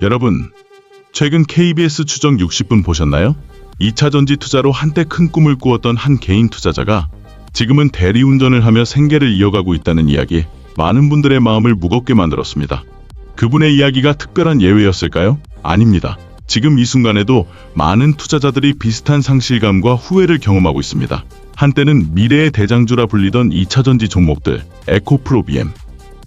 여러분, 최근 KBS 추정 60분 보셨나요? 2차 전지 투자로 한때 큰 꿈을 꾸었던 한 개인 투자자가 지금은 대리운전을 하며 생계를 이어가고 있다는 이야기, 많은 분들의 마음을 무겁게 만들었습니다. 그분의 이야기가 특별한 예외였을까요? 아닙니다. 지금 이 순간에도 많은 투자자들이 비슷한 상실감과 후회를 경험하고 있습니다. 한때는 미래의 대장주라 불리던 2차 전지 종목들, 에코프로비엠,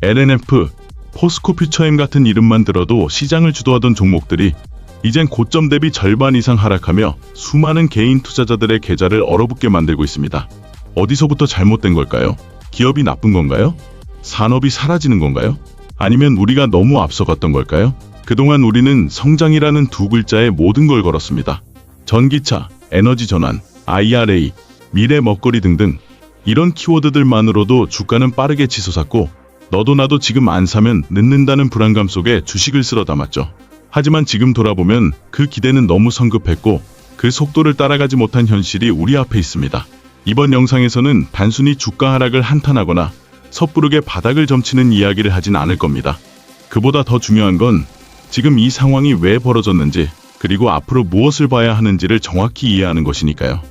LNF, 포스코 퓨처엠 같은 이름만 들어도 시장을 주도하던 종목들이 이젠 고점 대비 절반 이상 하락하며 수많은 개인 투자자들의 계좌를 얼어붙게 만들고 있습니다. 어디서부터 잘못된 걸까요? 기업이 나쁜 건가요? 산업이 사라지는 건가요? 아니면 우리가 너무 앞서갔던 걸까요? 그동안 우리는 성장이라는 두 글자에 모든 걸 걸었습니다. 전기차, 에너지 전환, IRA, 미래 먹거리 등등 이런 키워드들만으로도 주가는 빠르게 치솟았고 너도 나도 지금 안 사면 늦는다는 불안감 속에 주식을 쓸어 담았죠. 하지만 지금 돌아보면 그 기대는 너무 성급했고 그 속도를 따라가지 못한 현실이 우리 앞에 있습니다. 이번 영상에서는 단순히 주가 하락을 한탄하거나 섣부르게 바닥을 점치는 이야기를 하진 않을 겁니다. 그보다 더 중요한 건 지금 이 상황이 왜 벌어졌는지 그리고 앞으로 무엇을 봐야 하는지를 정확히 이해하는 것이니까요.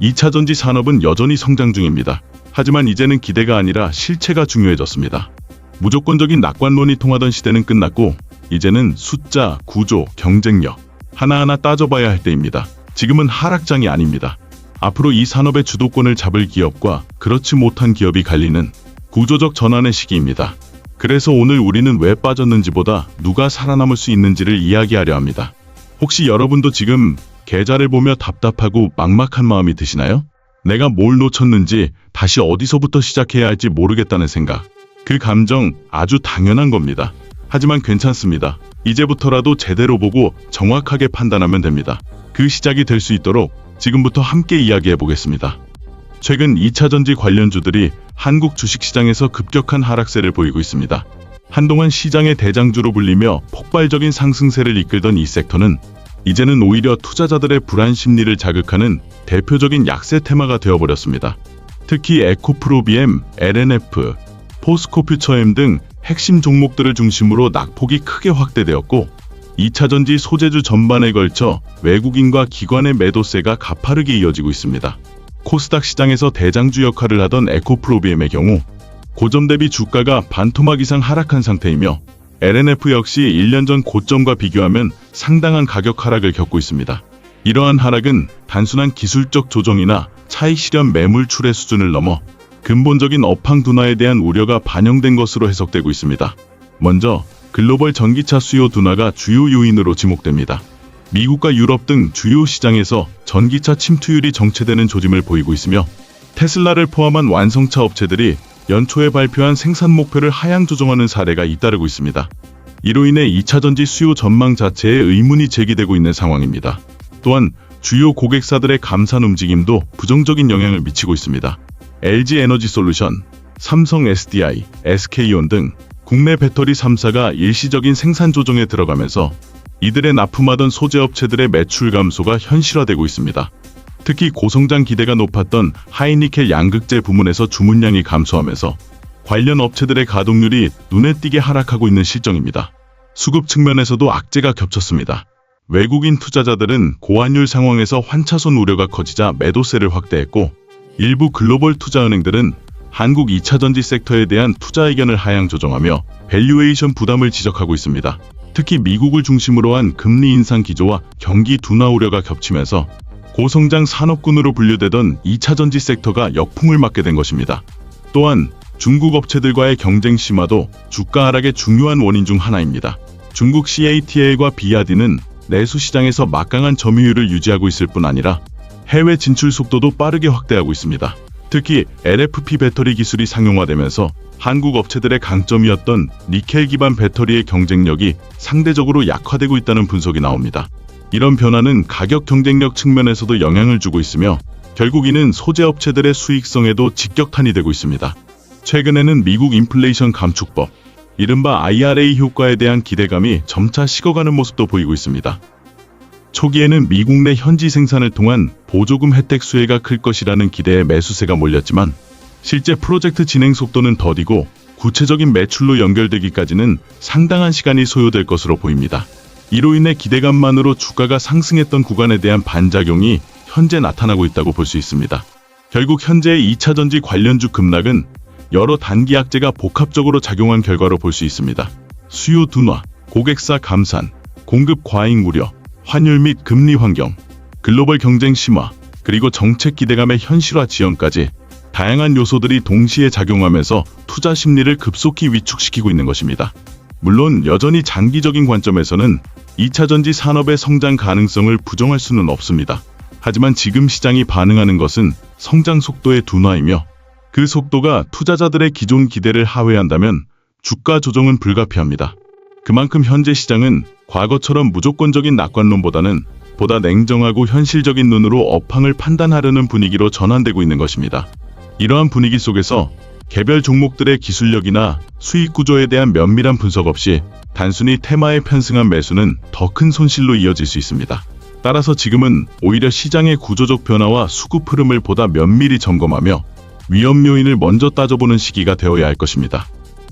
2차 전지 산업은 여전히 성장 중입니다. 하지만 이제는 기대가 아니라 실체가 중요해졌습니다. 무조건적인 낙관론이 통하던 시대는 끝났고 이제는 숫자, 구조, 경쟁력 하나하나 따져봐야 할 때입니다. 지금은 하락장이 아닙니다. 앞으로 이 산업의 주도권을 잡을 기업과 그렇지 못한 기업이 갈리는 구조적 전환의 시기입니다. 그래서 오늘 우리는 왜 빠졌는지보다 누가 살아남을 수 있는지를 이야기하려 합니다. 혹시 여러분도 지금 계좌를 보며 답답하고 막막한 마음이 드시나요? 내가 뭘 놓쳤는지 다시 어디서부터 시작해야 할지 모르겠다는 생각. 그 감정 아주 당연한 겁니다. 하지만 괜찮습니다. 이제부터라도 제대로 보고 정확하게 판단하면 됩니다. 그 시작이 될 수 있도록 지금부터 함께 이야기해 보겠습니다. 최근 2차 전지 관련주들이 한국 주식시장에서 급격한 하락세를 보이고 있습니다. 한동안 시장의 대장주로 불리며 폭발적인 상승세를 이끌던 이 섹터는 이제는 오히려 투자자들의 불안 심리를 자극하는 대표적인 약세 테마가 되어버렸습니다. 특히 에코프로비엠, LNF, 포스코 퓨처엠 등 핵심 종목들을 중심으로 낙폭이 크게 확대되었고 2차 전지 소재주 전반에 걸쳐 외국인과 기관의 매도세가 가파르게 이어지고 있습니다. 코스닥 시장에서 대장주 역할을 하던 에코프로비엠의 경우 고점 대비 주가가 반토막 이상 하락한 상태이며 LNF 역시 1년 전 고점과 비교하면 상당한 가격 하락을 겪고 있습니다. 이러한 하락은 단순한 기술적 조정이나 차익 실현 매물 출회 수준을 넘어 근본적인 업황 둔화에 대한 우려가 반영된 것으로 해석되고 있습니다. 먼저 글로벌 전기차 수요 둔화가 주요 요인으로 지목됩니다. 미국과 유럽 등 주요 시장에서 전기차 침투율이 정체되는 조짐을 보이고 있으며 테슬라를 포함한 완성차 업체들이 연초에 발표한 생산 목표를 하향 조정하는 사례가 잇따르고 있습니다. 이로 인해 2차 전지 수요 전망 자체에 의문이 제기되고 있는 상황입니다. 또한 주요 고객사들의 감산 움직임도 부정적인 영향을 미치고 있습니다. LG 에너지 솔루션, 삼성 SDI, SK온 등 국내 배터리 3사가 일시적인 생산 조정에 들어가면서 이들의 납품하던 소재 업체들의 매출 감소가 현실화되고 있습니다. 특히 고성장 기대가 높았던 하이니켈 양극재 부문에서 주문량이 감소하면서 관련 업체들의 가동률이 눈에 띄게 하락하고 있는 실정입니다. 수급 측면에서도 악재가 겹쳤습니다. 외국인 투자자들은 고환율 상황에서 환차손 우려가 커지자 매도세를 확대했고 일부 글로벌 투자은행들은 한국 2차 전지 섹터에 대한 투자 의견을 하향 조정하며 밸류에이션 부담을 지적하고 있습니다. 특히 미국을 중심으로 한 금리 인상 기조와 경기 둔화 우려가 겹치면서 고성장 산업군으로 분류되던 2차 전지 섹터가 역풍을 맞게 된 것입니다. 또한 중국 업체들과의 경쟁 심화도 주가 하락의 중요한 원인 중 하나입니다. 중국 CATL과 비아디는 내수 시장에서 막강한 점유율을 유지하고 있을 뿐 아니라 해외 진출 속도도 빠르게 확대하고 있습니다. 특히 LFP 배터리 기술이 상용화되면서 한국 업체들의 강점이었던 니켈 기반 배터리의 경쟁력이 상대적으로 약화되고 있다는 분석이 나옵니다. 이런 변화는 가격 경쟁력 측면에서도 영향을 주고 있으며 결국 이는 소재 업체들의 수익성에도 직격탄이 되고 있습니다. 최근에는 미국 인플레이션 감축법, 이른바 IRA 효과에 대한 기대감이 점차 식어가는 모습도 보이고 있습니다. 초기에는 미국 내 현지 생산을 통한 보조금 혜택 수혜가 클 것이라는 기대에 매수세가 몰렸지만 실제 프로젝트 진행 속도는 더디고 구체적인 매출로 연결되기까지는 상당한 시간이 소요될 것으로 보입니다. 이로 인해 기대감만으로 주가가 상승했던 구간에 대한 반작용이 현재 나타나고 있다고 볼 수 있습니다. 결국 현재의 2차 전지 관련주 급락은 여러 단기 악재가 복합적으로 작용한 결과로 볼 수 있습니다. 수요 둔화, 고객사 감산, 공급 과잉 우려, 환율 및 금리 환경, 글로벌 경쟁 심화, 그리고 정책 기대감의 현실화 지연까지 다양한 요소들이 동시에 작용하면서 투자 심리를 급속히 위축시키고 있는 것입니다. 물론 여전히 장기적인 관점에서는 2차 전지 산업의 성장 가능성을 부정할 수는 없습니다. 하지만 지금 시장이 반응하는 것은 성장 속도의 둔화이며 그 속도가 투자자들의 기존 기대를 하회한다면 주가 조정은 불가피합니다. 그만큼 현재 시장은 과거처럼 무조건적인 낙관론보다는 보다 냉정하고 현실적인 눈으로 업황을 판단하려는 분위기로 전환되고 있는 것입니다. 이러한 분위기 속에서 개별 종목들의 기술력이나 수익 구조에 대한 면밀한 분석 없이 단순히 테마에 편승한 매수는 더 큰 손실로 이어질 수 있습니다. 따라서 지금은 오히려 시장의 구조적 변화와 수급 흐름을 보다 면밀히 점검하며 위험 요인을 먼저 따져보는 시기가 되어야 할 것입니다.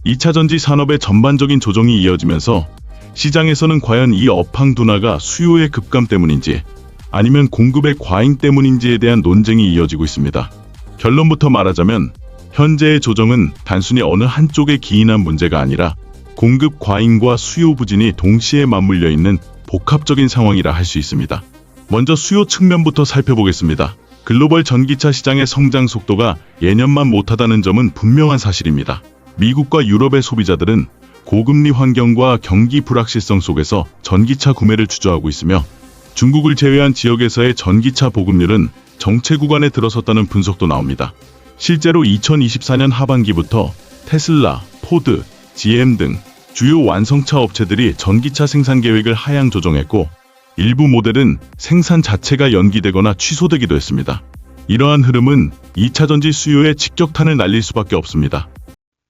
2차 전지 산업의 전반적인 조정이 이어지면서 시장에서는 과연 이 업황 둔화가 수요의 급감 때문인지 아니면 공급의 과잉 때문인지에 대한 논쟁이 이어지고 있습니다. 결론부터 말하자면 현재의 조정은 단순히 어느 한쪽에 기인한 문제가 아니라 공급 과잉과 수요 부진이 동시에 맞물려 있는 복합적인 상황이라 할 수 있습니다. 먼저 수요 측면부터 살펴보겠습니다. 글로벌 전기차 시장의 성장 속도가 예년만 못하다는 점은 분명한 사실입니다. 미국과 유럽의 소비자들은 고금리 환경과 경기 불확실성 속에서 전기차 구매를 주저하고 있으며 중국을 제외한 지역에서의 전기차 보급률은 정체 구간에 들어섰다는 분석도 나옵니다. 실제로 2024년 하반기부터 테슬라, 포드, GM 등 주요 완성차 업체들이 전기차 생산 계획을 하향 조정했고 일부 모델은 생산 자체가 연기되거나 취소되기도 했습니다. 이러한 흐름은 2차 전지 수요에 직격탄을 날릴 수밖에 없습니다.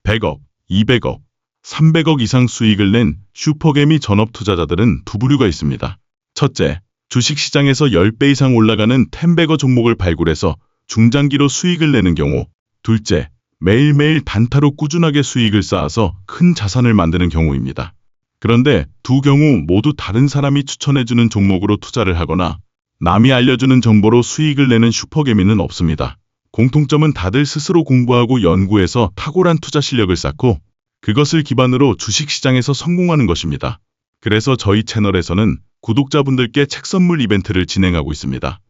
100억, 200억, 300억 이상 수익을 낸 슈퍼개미 전업 투자자들은 두 부류가 있습니다. 첫째, 주식시장에서 10배 이상 올라가는 템베거 종목을 발굴해서 중장기로 수익을 내는 경우. 둘째, 매일매일 단타로 꾸준하게 수익을 쌓아서 큰 자산을 만드는 경우입니다. 그런데 두 경우 모두 다른 사람이 추천해주는 종목으로 투자를 하거나 남이 알려주는 정보로 수익을 내는 슈퍼개미는 없습니다. 공통점은 다들 스스로 공부하고 연구해서 탁월한 투자 실력을 쌓고 그것을 기반으로 주식시장에서 성공하는 것입니다. 그래서 저희 채널에서는 구독자분들께 책 선물 이벤트를 진행하고 있습니다.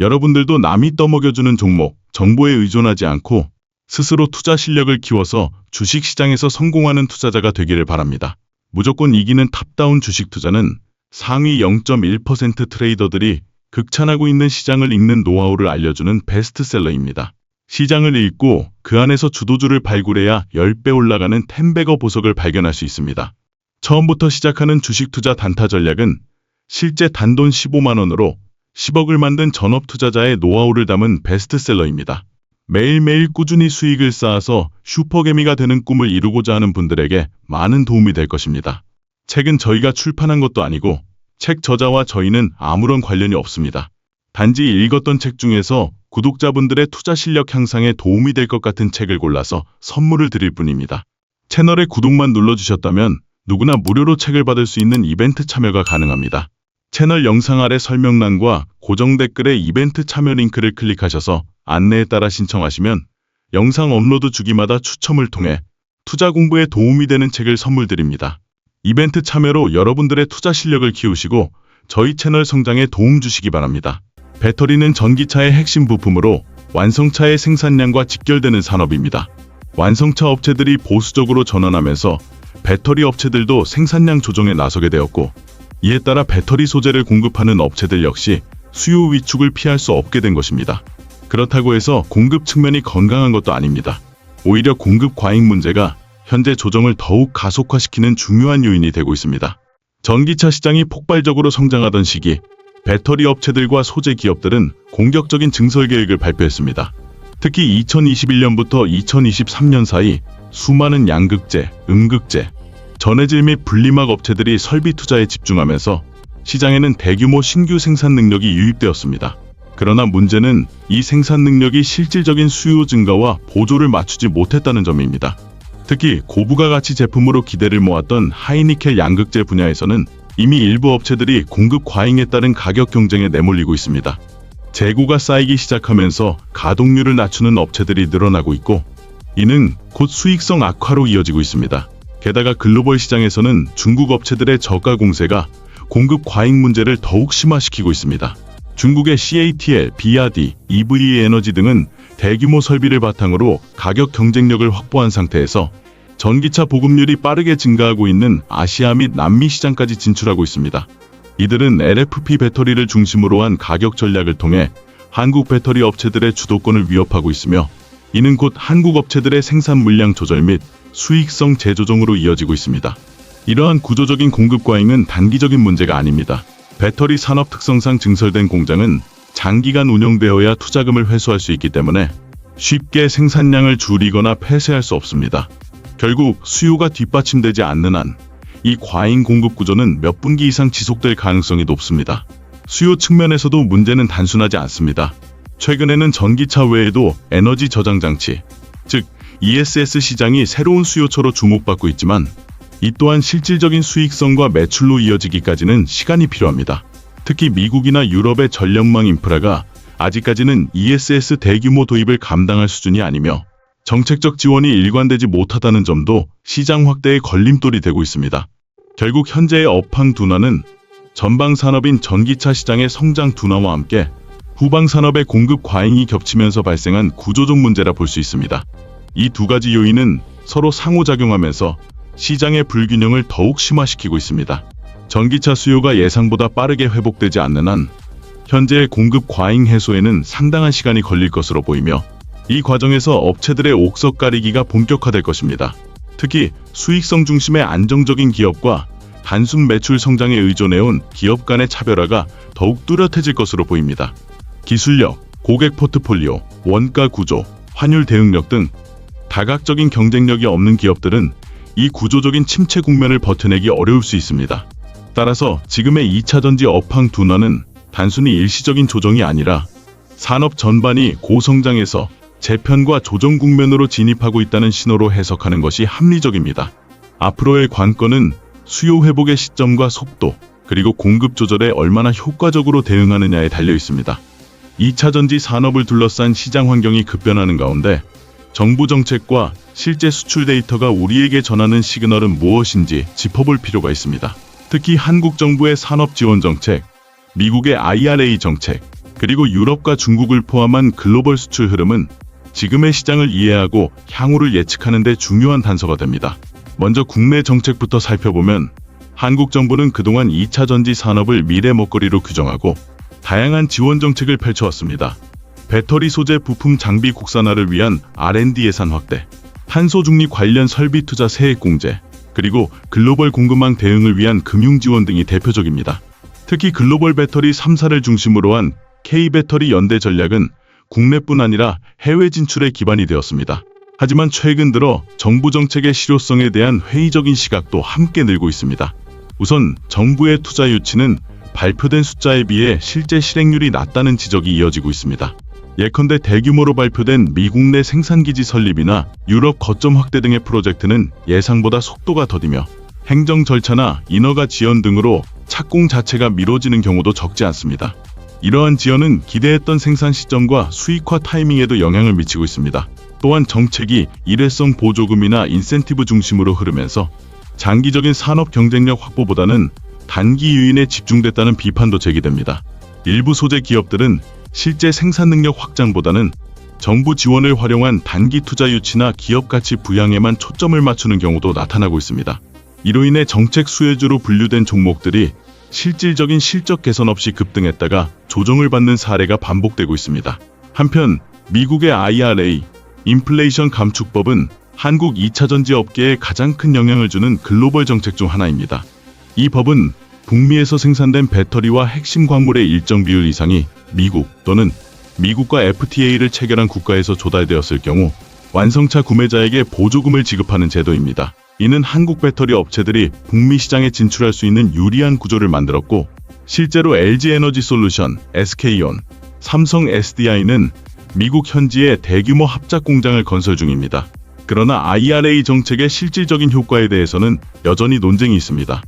여러분들도 남이 떠먹여주는 종목, 정보에 의존하지 않고 스스로 투자 실력을 키워서 주식시장에서 성공하는 투자자가 되기를 바랍니다. 무조건 이기는 탑다운 주식 투자는 상위 0.1% 트레이더들이 극찬하고 있는 시장을 읽는 노하우를 알려주는 베스트셀러입니다. 시장을 읽고 그 안에서 주도주를 발굴해야 10배 올라가는 템베거 보석을 발견할 수 있습니다. 처음부터 시작하는 주식 투자 단타 전략은 실제 단돈 15만 원으로 10억을 만든 전업 투자자의 노하우를 담은 베스트셀러입니다. 매일매일 꾸준히 수익을 쌓아서 슈퍼개미가 되는 꿈을 이루고자 하는 분들에게 많은 도움이 될 것입니다. 책은 저희가 출판한 것도 아니고 책 저자와 저희는 아무런 관련이 없습니다. 단지 읽었던 책 중에서 구독자분들의 투자 실력 향상에 도움이 될 것 같은 책을 골라서 선물을 드릴 뿐입니다. 채널에 구독만 눌러주셨다면 누구나 무료로 책을 받을 수 있는 이벤트 참여가 가능합니다. 채널 영상 아래 설명란과 고정 댓글에 이벤트 참여 링크를 클릭하셔서 안내에 따라 신청하시면 영상 업로드 주기마다 추첨을 통해 투자 공부에 도움이 되는 책을 선물 드립니다. 이벤트 참여로 여러분들의 투자 실력을 키우시고 저희 채널 성장에 도움 주시기 바랍니다. 배터리는 전기차의 핵심 부품으로 완성차의 생산량과 직결되는 산업입니다. 완성차 업체들이 보수적으로 전환하면서 배터리 업체들도 생산량 조정에 나서게 되었고 이에 따라 배터리 소재를 공급하는 업체들 역시 수요 위축을 피할 수 없게 된 것입니다. 그렇다고 해서 공급 측면이 건강한 것도 아닙니다. 오히려 공급 과잉 문제가 현재 조정을 더욱 가속화시키는 중요한 요인이 되고 있습니다. 전기차 시장이 폭발적으로 성장하던 시기 배터리 업체들과 소재 기업들은 공격적인 증설 계획을 발표했습니다. 특히 2021년부터 2023년 사이 수많은 양극재, 음극재, 전해질 및 분리막 업체들이 설비 투자에 집중하면서 시장에는 대규모 신규 생산 능력이 유입되었습니다. 그러나 문제는 이 생산 능력이 실질적인 수요 증가와 보조를 맞추지 못했다는 점입니다. 특히 고부가 가치 제품으로 기대를 모았던 하이니켈 양극재 분야에서는 이미 일부 업체들이 공급 과잉에 따른 가격 경쟁에 내몰리고 있습니다. 재고가 쌓이기 시작하면서 가동률을 낮추는 업체들이 늘어나고 있고 이는 곧 수익성 악화로 이어지고 있습니다. 게다가 글로벌 시장에서는 중국 업체들의 저가 공세가 공급 과잉 문제를 더욱 심화시키고 있습니다. 중국의 CATL, BRD, EVE 에너지 등은 대규모 설비를 바탕으로 가격 경쟁력을 확보한 상태에서 전기차 보급률이 빠르게 증가하고 있는 아시아 및 남미 시장까지 진출하고 있습니다. 이들은 LFP 배터리를 중심으로 한 가격 전략을 통해 한국 배터리 업체들의 주도권을 위협하고 있으며 이는 곧 한국 업체들의 생산 물량 조절 및 수익성 재조정으로 이어지고 있습니다. 이러한 구조적인 공급 과잉은 단기적인 문제가 아닙니다. 배터리 산업 특성상 증설된 공장은 장기간 운영되어야 투자금을 회수할 수 있기 때문에 쉽게 생산량을 줄이거나 폐쇄할 수 없습니다. 결국 수요가 뒷받침되지 않는 한 이 과잉 공급 구조는 몇 분기 이상 지속될 가능성이 높습니다. 수요 측면에서도 문제는 단순하지 않습니다. 최근에는 전기차 외에도 에너지 저장 장치, 즉 ESS 시장이 새로운 수요처로 주목받고 있지만 이 또한 실질적인 수익성과 매출로 이어지기까지는 시간이 필요합니다. 특히 미국이나 유럽의 전력망 인프라가 아직까지는 ESS 대규모 도입을 감당할 수준이 아니며 정책적 지원이 일관되지 못하다는 점도 시장 확대의 걸림돌이 되고 있습니다. 결국 현재의 업황 둔화는 전방 산업인 전기차 시장의 성장 둔화와 함께 후방 산업의 공급 과잉이 겹치면서 발생한 구조적 문제라 볼 수 있습니다. 이 두 가지 요인은 서로 상호작용하면서 시장의 불균형을 더욱 심화시키고 있습니다. 전기차 수요가 예상보다 빠르게 회복되지 않는 한 현재의 공급 과잉 해소에는 상당한 시간이 걸릴 것으로 보이며 이 과정에서 업체들의 옥석 가리기가 본격화될 것입니다. 특히 수익성 중심의 안정적인 기업과 단순 매출 성장에 의존해온 기업 간의 차별화가 더욱 뚜렷해질 것으로 보입니다. 기술력, 고객 포트폴리오, 원가 구조, 환율 대응력 등 다각적인 경쟁력이 없는 기업들은 이 구조적인 침체 국면을 버텨내기 어려울 수 있습니다. 따라서 지금의 2차 전지 업황 둔화는 단순히 일시적인 조정이 아니라 산업 전반이 고성장에서 재편과 조정 국면으로 진입하고 있다는 신호로 해석하는 것이 합리적입니다. 앞으로의 관건은 수요 회복의 시점과 속도, 그리고 공급 조절에 얼마나 효과적으로 대응하느냐에 달려 있습니다. 2차 전지 산업을 둘러싼 시장 환경이 급변하는 가운데 정부 정책과 실제 수출 데이터가 우리에게 전하는 시그널은 무엇인지 짚어볼 필요가 있습니다. 특히 한국 정부의 산업 지원 정책, 미국의 IRA 정책, 그리고 유럽과 중국을 포함한 글로벌 수출 흐름은 지금의 시장을 이해하고 향후를 예측하는 데 중요한 단서가 됩니다. 먼저 국내 정책부터 살펴보면 한국 정부는 그동안 2차 전지 산업을 미래 먹거리로 규정하고 다양한 지원 정책을 펼쳐왔습니다. 배터리 소재 부품 장비 국산화를 위한 R&D 예산 확대, 탄소 중립 관련 설비 투자 세액 공제, 그리고 글로벌 공급망 대응을 위한 금융 지원 등이 대표적입니다. 특히 글로벌 배터리 3사를 중심으로 한 K배터리 연대 전략은 국내뿐 아니라 해외 진출에 기반이 되었습니다. 하지만 최근 들어 정부 정책의 실효성에 대한 회의적인 시각도 함께 늘고 있습니다. 우선 정부의 투자 유치는 발표된 숫자에 비해 실제 실행률이 낮다는 지적이 이어지고 있습니다. 예컨대 대규모로 발표된 미국 내 생산기지 설립이나 유럽 거점 확대 등의 프로젝트는 예상보다 속도가 더디며 행정 절차나 인허가 지연 등으로 착공 자체가 미뤄지는 경우도 적지 않습니다. 이러한 지연은 기대했던 생산 시점과 수익화 타이밍에도 영향을 미치고 있습니다. 또한 정책이 일회성 보조금이나 인센티브 중심으로 흐르면서 장기적인 산업 경쟁력 확보보다는 단기 유인에 집중됐다는 비판도 제기됩니다. 일부 소재 기업들은 실제 생산 능력 확장보다는 정부 지원을 활용한 단기 투자 유치나 기업 가치 부양에만 초점을 맞추는 경우도 나타나고 있습니다. 이로 인해 정책 수혜주로 분류된 종목들이 실질적인 실적 개선 없이 급등했다가 조정을 받는 사례가 반복되고 있습니다. 한편 미국의 IRA, 인플레이션 감축법은 한국 2차 전지 업계에 가장 큰 영향을 주는 글로벌 정책 중 하나입니다. 이 법은 북미에서 생산된 배터리와 핵심 광물의 일정 비율 이상이 미국 또는 미국과 FTA를 체결한 국가에서 조달되었을 경우 완성차 구매자에게 보조금을 지급하는 제도입니다. 이는 한국 배터리 업체들이 북미 시장에 진출할 수 있는 유리한 구조를 만들었고 실제로 LG 에너지 솔루션, SK온, 삼성 SDI는 미국 현지에 대규모 합작 공장을 건설 중입니다. 그러나 IRA 정책의 실질적인 효과에 대해서는 여전히 논쟁이 있습니다.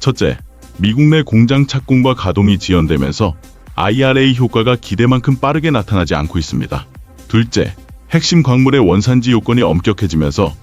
첫째, 미국 내 공장 착공과 가동이 지연되면서 IRA 효과가 기대만큼 빠르게 나타나지 않고 있습니다. 둘째, 핵심 광물의 원산지 요건이 엄격해지면서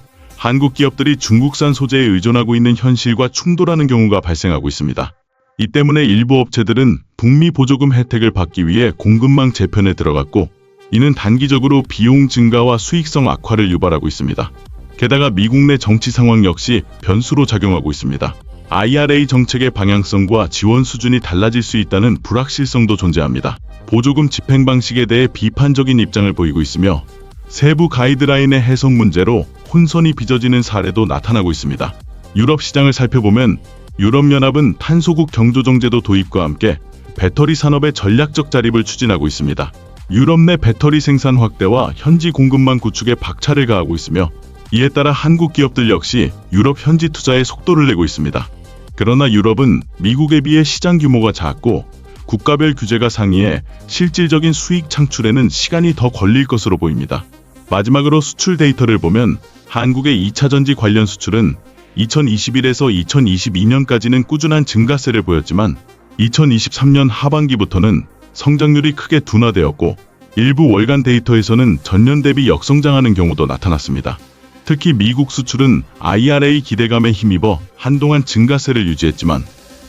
한국 기업들이 중국산 소재에 의존하고 있는 현실과 충돌하는 경우가 발생하고 있습니다. 이 때문에 일부 업체들은 북미 보조금 혜택을 받기 위해 공급망 재편에 들어갔고 이는 단기적으로 비용 증가와 수익성 악화를 유발하고 있습니다. 게다가 미국 내 정치 상황 역시 변수로 작용하고 있습니다. IRA 정책의 방향성과 지원 수준이 달라질 수 있다는 불확실성도 존재합니다. 보조금 집행 방식에 대해 비판적인 입장을 보이고 있으며 세부 가이드라인의 해석 문제로 혼선이 빚어지는 사례도 나타나고 있습니다. 유럽 시장을 살펴보면 유럽연합은 탄소국 경조정제도 도입과 함께 배터리 산업의 전략적 자립을 추진하고 있습니다. 유럽 내 배터리 생산 확대와 현지 공급망 구축에 박차를 가하고 있으며 이에 따라 한국 기업들 역시 유럽 현지 투자에 속도를 내고 있습니다. 그러나 유럽은 미국에 비해 시장 규모가 작고 국가별 규제가 상이해 실질적인 수익 창출에는 시간이 더 걸릴 것으로 보입니다. 마지막으로 수출 데이터를 보면 한국의 2차 전지 관련 수출은 2021에서 2022년까지는 꾸준한 증가세를 보였지만 2023년 하반기부터는 성장률이 크게 둔화되었고 일부 월간 데이터에서는 전년 대비 역성장하는 경우도 나타났습니다. 특히 미국 수출은 IRA 기대감에 힘입어 한동안 증가세를 유지했지만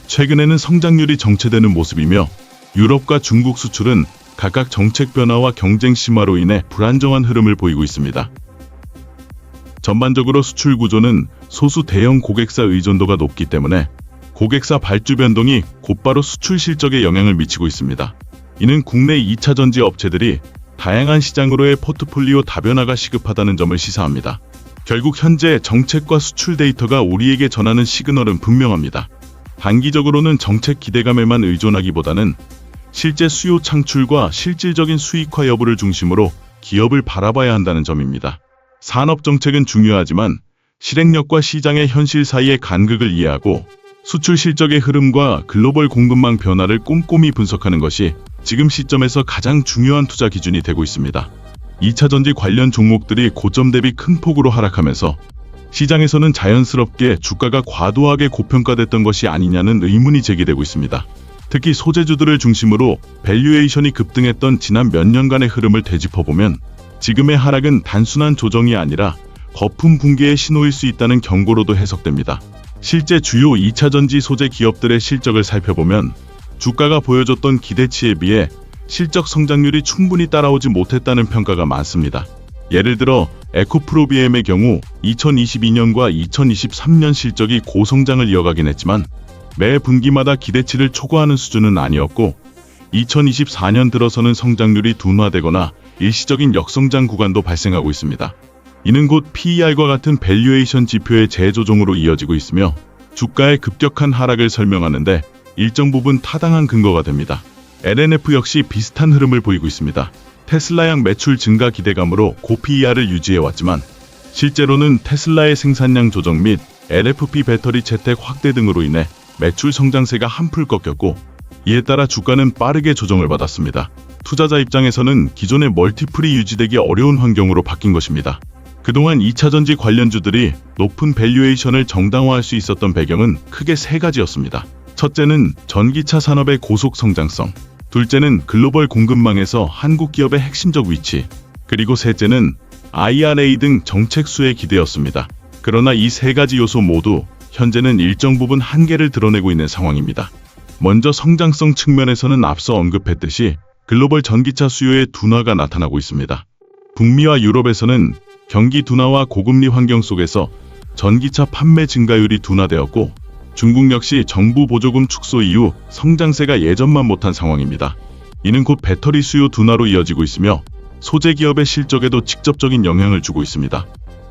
최근에는 성장률이 정체되는 모습이며 유럽과 중국 수출은 각각 정책 변화와 경쟁 심화로 인해 불안정한 흐름을 보이고 있습니다. 전반적으로 수출 구조는 소수 대형 고객사 의존도가 높기 때문에 고객사 발주 변동이 곧바로 수출 실적에 영향을 미치고 있습니다. 이는 국내 2차 전지 업체들이 다양한 시장으로의 포트폴리오 다변화가 시급하다는 점을 시사합니다. 결국 현재 정책과 수출 데이터가 우리에게 전하는 시그널은 분명합니다. 단기적으로는 정책 기대감에만 의존하기보다는 실제 수요 창출과 실질적인 수익화 여부를 중심으로 기업을 바라봐야 한다는 점입니다. 산업 정책은 중요하지만 실행력과 시장의 현실 사이의 간극을 이해하고 수출 실적의 흐름과 글로벌 공급망 변화를 꼼꼼히 분석하는 것이 지금 시점에서 가장 중요한 투자 기준이 되고 있습니다. 2차 전지 관련 종목들이 고점 대비 큰 폭으로 하락하면서 시장에서는 자연스럽게 주가가 과도하게 고평가됐던 것이 아니냐는 의문이 제기되고 있습니다. 특히 소재주들을 중심으로 밸류에이션이 급등했던 지난 몇 년간의 흐름을 되짚어보면 지금의 하락은 단순한 조정이 아니라 거품 붕괴의 신호일 수 있다는 경고로도 해석됩니다. 실제 주요 2차 전지 소재 기업들의 실적을 살펴보면 주가가 보여줬던 기대치에 비해 실적 성장률이 충분히 따라오지 못했다는 평가가 많습니다. 예를 들어 에코프로비엠의 경우 2022년과 2023년 실적이 고성장을 이어가긴 했지만 매 분기마다 기대치를 초과하는 수준은 아니었고 2024년 들어서는 성장률이 둔화되거나 일시적인 역성장 구간도 발생하고 있습니다. 이는 곧 PER과 같은 밸류에이션 지표의 재조정으로 이어지고 있으며 주가의 급격한 하락을 설명하는데 일정 부분 타당한 근거가 됩니다. LNF 역시 비슷한 흐름을 보이고 있습니다. 테슬라양 매출 증가 기대감으로 고 PER을 유지해왔지만 실제로는 테슬라의 생산량 조정 및 LFP 배터리 채택 확대 등으로 인해 매출 성장세가 한풀 꺾였고 이에 따라 주가는 빠르게 조정을 받았습니다. 투자자 입장에서는 기존의 멀티플이 유지되기 어려운 환경으로 바뀐 것입니다. 그동안 2차 전지 관련주들이 높은 밸류에이션을 정당화할 수 있었던 배경은 크게 세 가지였습니다. 첫째는 전기차 산업의 고속 성장성, 둘째는 글로벌 공급망에서 한국 기업의 핵심적 위치, 그리고 셋째는 IRA 등 정책 수의 기대였습니다. 그러나 이 세 가지 요소 모두 현재는 일정 부분 한계를 드러내고 있는 상황입니다. 먼저 성장성 측면에서는 앞서 언급했듯이 글로벌 전기차 수요의 둔화가 나타나고 있습니다. 북미와 유럽에서는 경기 둔화와 고금리 환경 속에서 전기차 판매 증가율이 둔화되었고 중국 역시 정부 보조금 축소 이후 성장세가 예전만 못한 상황입니다. 이는 곧 배터리 수요 둔화로 이어지고 있으며 소재 기업의 실적에도 직접적인 영향을 주고 있습니다.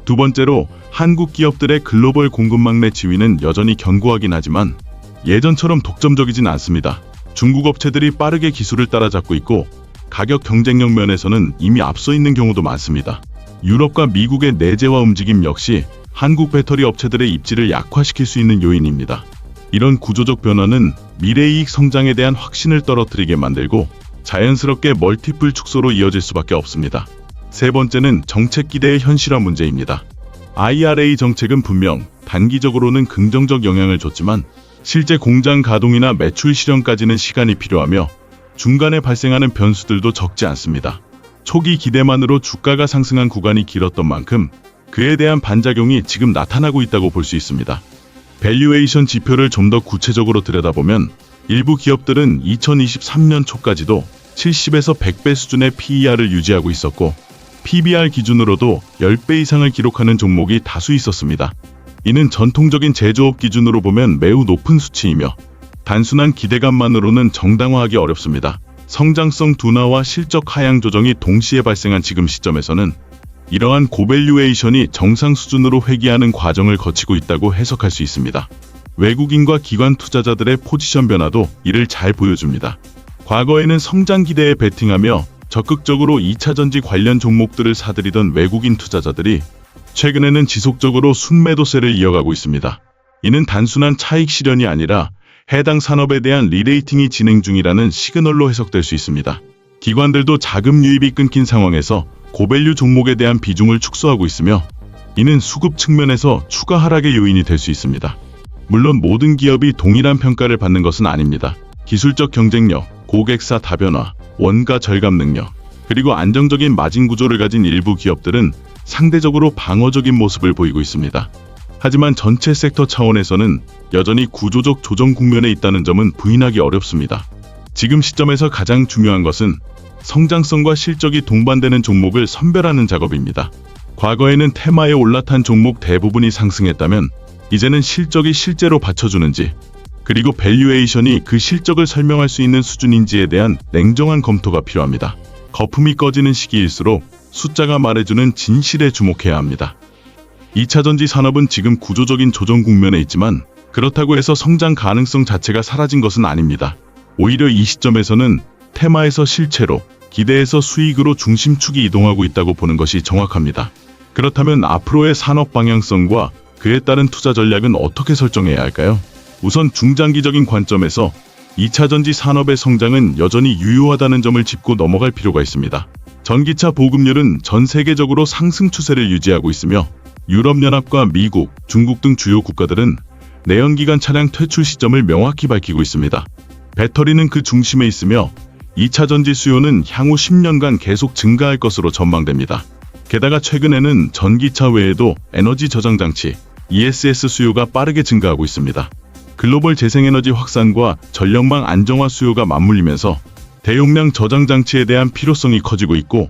두 번째로 한국 기업들의 글로벌 공급망 내 지위는 여전히 견고하긴 하지만 예전처럼 독점적이진 않습니다. 중국 업체들이 빠르게 기술을 따라잡고 있고 가격 경쟁력 면에서는 이미 앞서 있는 경우도 많습니다. 유럽과 미국의 내재화 움직임 역시 한국 배터리 업체들의 입지를 약화시킬 수 있는 요인입니다. 이런 구조적 변화는 미래이익 성장에 대한 확신을 떨어뜨리게 만들고 자연스럽게 멀티플 축소로 이어질 수밖에 없습니다. 세 번째는 정책 기대의 현실화 문제입니다. IRA 정책은 분명 단기적으로는 긍정적 영향을 줬지만 실제 공장 가동이나 매출 실현까지는 시간이 필요하며 중간에 발생하는 변수들도 적지 않습니다. 초기 기대만으로 주가가 상승한 구간이 길었던 만큼 그에 대한 반작용이 지금 나타나고 있다고 볼 수 있습니다. 밸류에이션 지표를 좀 더 구체적으로 들여다보면 일부 기업들은 2023년 초까지도 70에서 100배 수준의 PER을 유지하고 있었고 PBR 기준으로도 10배 이상을 기록하는 종목이 다수 있었습니다. 이는 전통적인 제조업 기준으로 보면 매우 높은 수치이며 단순한 기대감만으로는 정당화하기 어렵습니다. 성장성 둔화와 실적 하향 조정이 동시에 발생한 지금 시점에서는 이러한 고밸류에이션이 정상 수준으로 회귀하는 과정을 거치고 있다고 해석할 수 있습니다. 외국인과 기관 투자자들의 포지션 변화도 이를 잘 보여줍니다. 과거에는 성장 기대에 베팅하며 적극적으로 2차 전지 관련 종목들을 사들이던 외국인 투자자들이 최근에는 지속적으로 순매도세를 이어가고 있습니다. 이는 단순한 차익 실현이 아니라 해당 산업에 대한 리레이팅이 진행 중이라는 시그널로 해석될 수 있습니다. 기관들도 자금 유입이 끊긴 상황에서 고밸류 종목에 대한 비중을 축소하고 있으며 이는 수급 측면에서 추가 하락의 요인이 될 수 있습니다. 물론 모든 기업이 동일한 평가를 받는 것은 아닙니다. 기술적 경쟁력, 고객사 다변화, 원가 절감 능력, 그리고 안정적인 마진 구조를 가진 일부 기업들은 상대적으로 방어적인 모습을 보이고 있습니다. 하지만 전체 섹터 차원에서는 여전히 구조적 조정 국면에 있다는 점은 부인하기 어렵습니다. 지금 시점에서 가장 중요한 것은 성장성과 실적이 동반되는 종목을 선별하는 작업입니다. 과거에는 테마에 올라탄 종목 대부분이 상승했다면 이제는 실적이 실제로 받쳐주는지 그리고 밸류에이션이 그 실적을 설명할 수 있는 수준인지에 대한 냉정한 검토가 필요합니다. 거품이 꺼지는 시기일수록 숫자가 말해주는 진실에 주목해야 합니다. 2차 전지 산업은 지금 구조적인 조정 국면에 있지만 그렇다고 해서 성장 가능성 자체가 사라진 것은 아닙니다. 오히려 이 시점에서는 테마에서 실체로 기대에서 수익으로 중심축이 이동하고 있다고 보는 것이 정확합니다. 그렇다면 앞으로의 산업 방향성과 그에 따른 투자 전략은 어떻게 설정해야 할까요? 우선 중장기적인 관점에서 2차 전지 산업의 성장은 여전히 유효하다는 점을 짚고 넘어갈 필요가 있습니다. 전기차 보급률은 전 세계적으로 상승 추세를 유지하고 있으며 유럽연합과 미국, 중국 등 주요 국가들은 내연기관 차량 퇴출 시점을 명확히 밝히고 있습니다. 배터리는 그 중심에 있으며 2차 전지 수요는 향후 10년간 계속 증가할 것으로 전망됩니다. 게다가 최근에는 전기차 외에도 에너지 저장 장치, ESS 수요가 빠르게 증가하고 있습니다. 글로벌 재생에너지 확산과 전력망 안정화 수요가 맞물리면서 대용량 저장 장치에 대한 필요성이 커지고 있고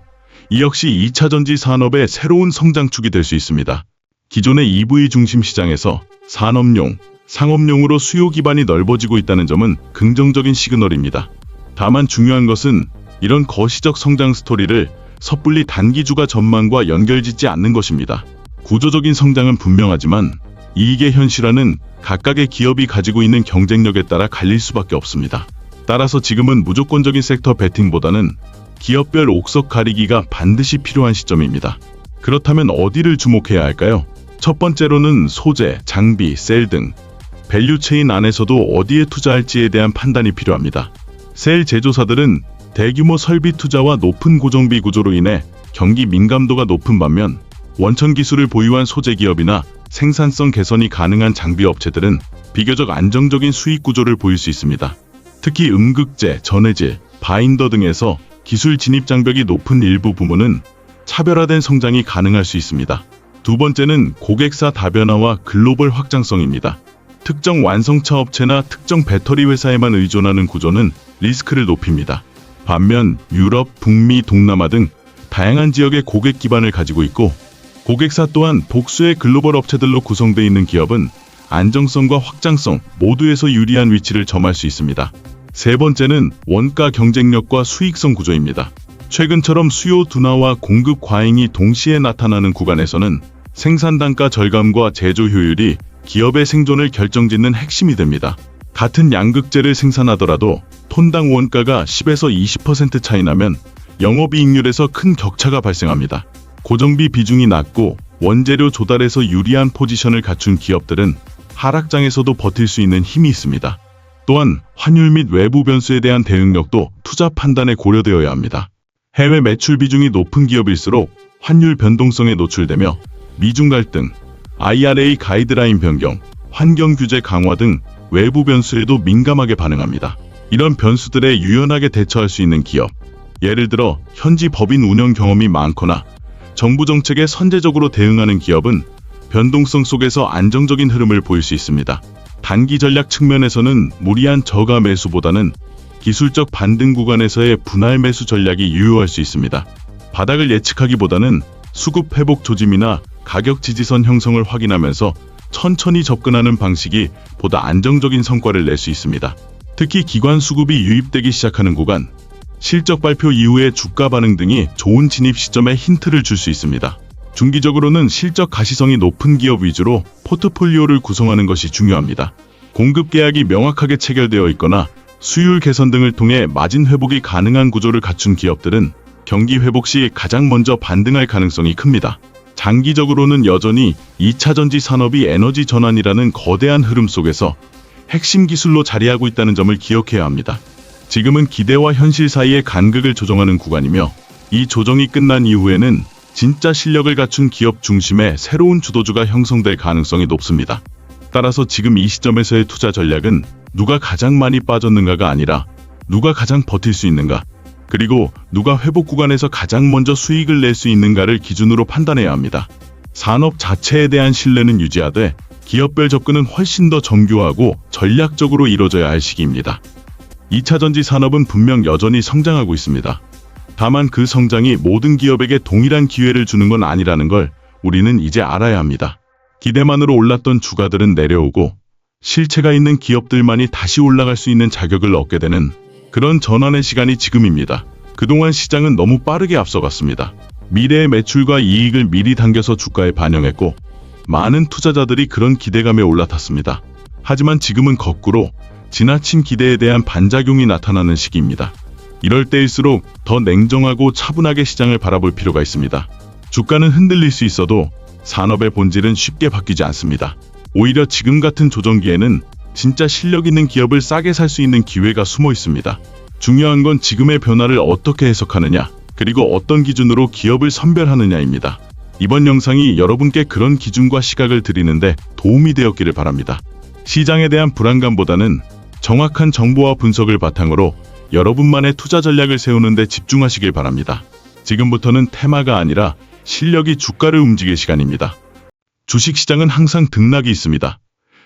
이 역시 2차 전지 산업의 새로운 성장축이 될 수 있습니다. 기존의 EV 중심 시장에서 산업용, 상업용으로 수요 기반이 넓어지고 있다는 점은 긍정적인 시그널입니다. 다만 중요한 것은 이런 거시적 성장 스토리를 섣불리 단기주가 전망과 연결짓지 않는 것입니다. 구조적인 성장은 분명하지만 이익의 현실화는 각각의 기업이 가지고 있는 경쟁력에 따라 갈릴 수밖에 없습니다. 따라서 지금은 무조건적인 섹터 베팅보다는 기업별 옥석 가리기가 반드시 필요한 시점입니다. 그렇다면 어디를 주목해야 할까요? 첫 번째로는 소재, 장비, 셀 등 밸류 체인 안에서도 어디에 투자할지에 대한 판단이 필요합니다. 셀 제조사들은 대규모 설비 투자와 높은 고정비 구조로 인해 경기 민감도가 높은 반면 원천 기술을 보유한 소재 기업이나 생산성 개선이 가능한 장비 업체들은 비교적 안정적인 수익 구조를 보일 수 있습니다. 특히 음극재, 전해질, 바인더 등에서 기술 진입 장벽이 높은 일부 부문은 차별화된 성장이 가능할 수 있습니다. 두 번째는 고객사 다변화와 글로벌 확장성입니다. 특정 완성차 업체나 특정 배터리 회사에만 의존하는 구조는 리스크를 높입니다. 반면 유럽, 북미, 동남아 등 다양한 지역의 고객 기반을 가지고 있고 고객사 또한 복수의 글로벌 업체들로 구성되어 있는 기업은 안정성과 확장성 모두에서 유리한 위치를 점할 수 있습니다. 세 번째는 원가 경쟁력과 수익성 구조입니다. 최근처럼 수요 둔화와 공급 과잉이 동시에 나타나는 구간에서는 생산 단가 절감과 제조 효율이 기업의 생존을 결정짓는 핵심이 됩니다. 같은 양극재를 생산하더라도 톤당 원가가 10에서 20% 차이 나면 영업이익률에서 큰 격차가 발생합니다. 고정비 비중이 낮고 원재료 조달에서 유리한 포지션을 갖춘 기업들은 하락장에서도 버틸 수 있는 힘이 있습니다. 또한 환율 및 외부 변수에 대한 대응력도 투자 판단에 고려되어야 합니다. 해외 매출 비중이 높은 기업일수록 환율 변동성에 노출되며 미중 갈등, IRA 가이드라인 변경, 환경 규제 강화 등 외부 변수에도 민감하게 반응합니다. 이런 변수들에 유연하게 대처할 수 있는 기업, 예를 들어 현지 법인 운영 경험이 많거나 정부 정책에 선제적으로 대응하는 기업은 변동성 속에서 안정적인 흐름을 보일 수 있습니다. 단기 전략 측면에서는 무리한 저가 매수보다는 기술적 반등 구간에서의 분할 매수 전략이 유효할 수 있습니다. 바닥을 예측하기보다는 수급 회복 조짐이나 가격 지지선 형성을 확인하면서 천천히 접근하는 방식이 보다 안정적인 성과를 낼 수 있습니다. 특히 기관 수급이 유입되기 시작하는 구간, 실적 발표 이후의 주가 반응 등이 좋은 진입 시점에 힌트를 줄 수 있습니다. 중기적으로는 실적 가시성이 높은 기업 위주로 포트폴리오를 구성하는 것이 중요합니다. 공급 계약이 명확하게 체결되어 있거나 수율 개선 등을 통해 마진 회복이 가능한 구조를 갖춘 기업들은 경기 회복 시 가장 먼저 반등할 가능성이 큽니다. 장기적으로는 여전히 2차 전지 산업이 에너지 전환이라는 거대한 흐름 속에서 핵심 기술로 자리하고 있다는 점을 기억해야 합니다. 지금은 기대와 현실 사이의 간극을 조정하는 구간이며 이 조정이 끝난 이후에는 진짜 실력을 갖춘 기업 중심의 새로운 주도주가 형성될 가능성이 높습니다. 따라서 지금 이 시점에서의 투자 전략은 누가 가장 많이 빠졌는가가 아니라 누가 가장 버틸 수 있는가, 그리고 누가 회복 구간에서 가장 먼저 수익을 낼 수 있는가를 기준으로 판단해야 합니다. 산업 자체에 대한 신뢰는 유지하되 기업별 접근은 훨씬 더 정교하고 전략적으로 이루어져야 할 시기입니다. 2차 전지 산업은 분명 여전히 성장하고 있습니다. 다만 그 성장이 모든 기업에게 동일한 기회를 주는 건 아니라는 걸 우리는 이제 알아야 합니다. 기대만으로 올랐던 주가들은 내려오고 실체가 있는 기업들만이 다시 올라갈 수 있는 자격을 얻게 되는 그런 전환의 시간이 지금입니다. 그동안 시장은 너무 빠르게 앞서갔습니다. 미래의 매출과 이익을 미리 당겨서 주가에 반영했고 많은 투자자들이 그런 기대감에 올라탔습니다. 하지만 지금은 거꾸로 지나친 기대에 대한 반작용이 나타나는 시기입니다. 이럴 때일수록 더 냉정하고 차분하게 시장을 바라볼 필요가 있습니다. 주가는 흔들릴 수 있어도 산업의 본질은 쉽게 바뀌지 않습니다. 오히려 지금 같은 조정기에는 진짜 실력 있는 기업을 싸게 살 수 있는 기회가 숨어 있습니다. 중요한 건 지금의 변화를 어떻게 해석하느냐, 그리고 어떤 기준으로 기업을 선별하느냐입니다. 이번 영상이 여러분께 그런 기준과 시각을 드리는데 도움이 되었기를 바랍니다. 시장에 대한 불안감보다는 정확한 정보와 분석을 바탕으로 여러분만의 투자 전략을 세우는 데 집중하시길 바랍니다. 지금부터는 테마가 아니라 실력이 주가를 움직일 시간입니다. 주식시장은 항상 등락이 있습니다.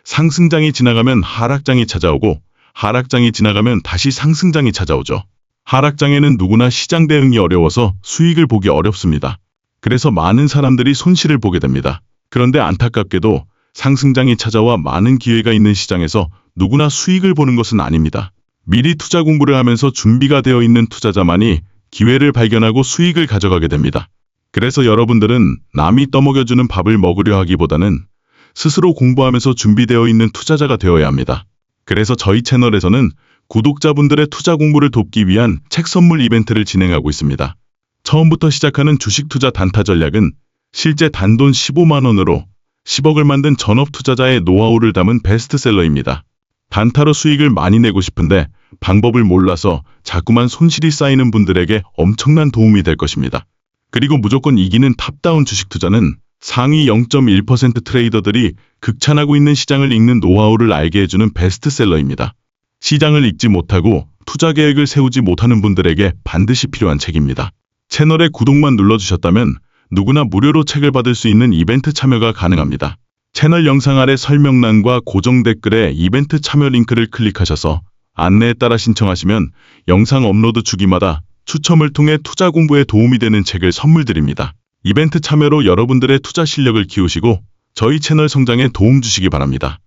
상승장이 지나가면 하락장이 찾아오고 하락장이 지나가면 다시 상승장이 찾아오죠. 하락장에는 누구나 시장 대응이 어려워서 수익을 보기 어렵습니다. 그래서 많은 사람들이 손실을 보게 됩니다. 그런데 안타깝게도 상승장이 찾아와 많은 기회가 있는 시장에서 누구나 수익을 보는 것은 아닙니다. 미리 투자 공부를 하면서 준비가 되어 있는 투자자만이 기회를 발견하고 수익을 가져가게 됩니다. 그래서 여러분들은 남이 떠먹여주는 밥을 먹으려 하기보다는 스스로 공부하면서 준비되어 있는 투자자가 되어야 합니다. 그래서 저희 채널에서는 구독자분들의 투자 공부를 돕기 위한 책 선물 이벤트를 진행하고 있습니다. 처음부터 시작하는 주식 투자 단타 전략은 실제 단돈 15만 원으로 10억을 만든 전업 투자자의 노하우를 담은 베스트셀러입니다. 단타로 수익을 많이 내고 싶은데 방법을 몰라서 자꾸만 손실이 쌓이는 분들에게 엄청난 도움이 될 것입니다. 그리고 무조건 이기는 탑다운 주식 투자는 상위 0.1% 트레이더들이 극찬하고 있는 시장을 읽는 노하우를 알게 해주는 베스트셀러입니다. 시장을 읽지 못하고 투자 계획을 세우지 못하는 분들에게 반드시 필요한 책입니다. 채널에 구독만 눌러주셨다면 누구나 무료로 책을 받을 수 있는 이벤트 참여가 가능합니다. 채널 영상 아래 설명란과 고정 댓글에 이벤트 참여 링크를 클릭하셔서 안내에 따라 신청하시면 영상 업로드 주기마다 추첨을 통해 투자 공부에 도움이 되는 책을 선물 드립니다. 이벤트 참여로 여러분들의 투자 실력을 키우시고 저희 채널 성장에 도움 주시기 바랍니다.